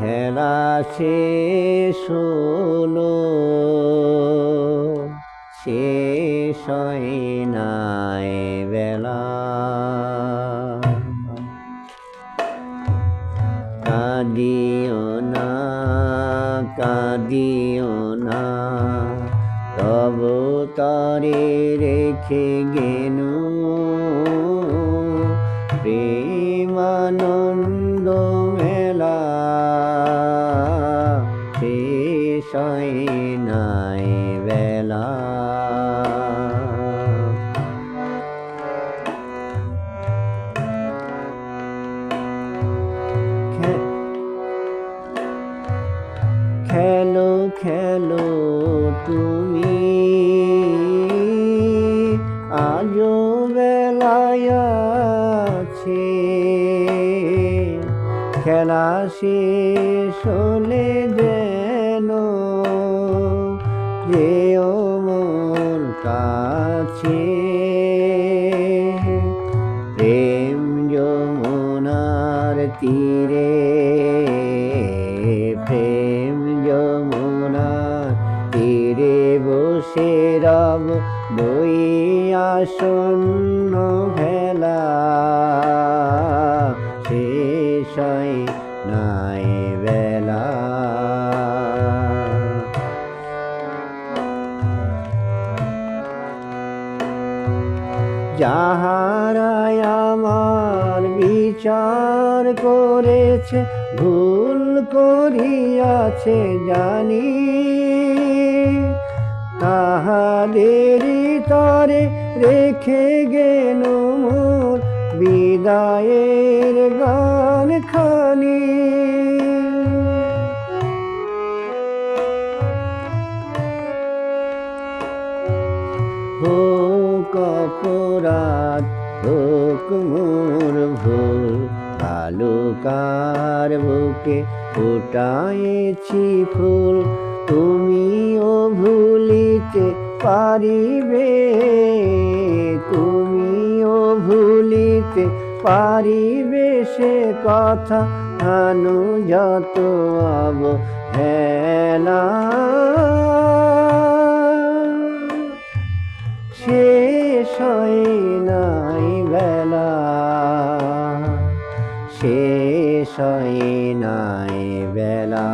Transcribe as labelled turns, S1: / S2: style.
S1: খেলা হলো। শেষ হয় নাই বেলা। কাঁদিও না কাঁদিও না, তব তারে রেখে গেনু। প্রেমানন্দ খেলো খেলো তুমি। আজও বেলায় আছে। খেলা শেষ হলে যেন যেও মন কাছে। প্রেম যমুনার তীরে প্রেম তীরে বসে রব বই আসন্ন ভেলা। শেষ নাই বেলা। যাহারাই আমার বিচার করেছে, ভুল করিয়াছে, জানি তাহাদেরই তরে রেখে গেল মোর বিদায়ের গান খানি হোক অপরাধ, হোক মোর ভুল বালুকার বুকে ফুটাইছি ফুল। ভুলিতে পারিবে? তুমিও ভুলিতে পারিবে সে কথা। হানু যত আব হেলা শেষ নাই বেলা। শেষ নাই বেলা।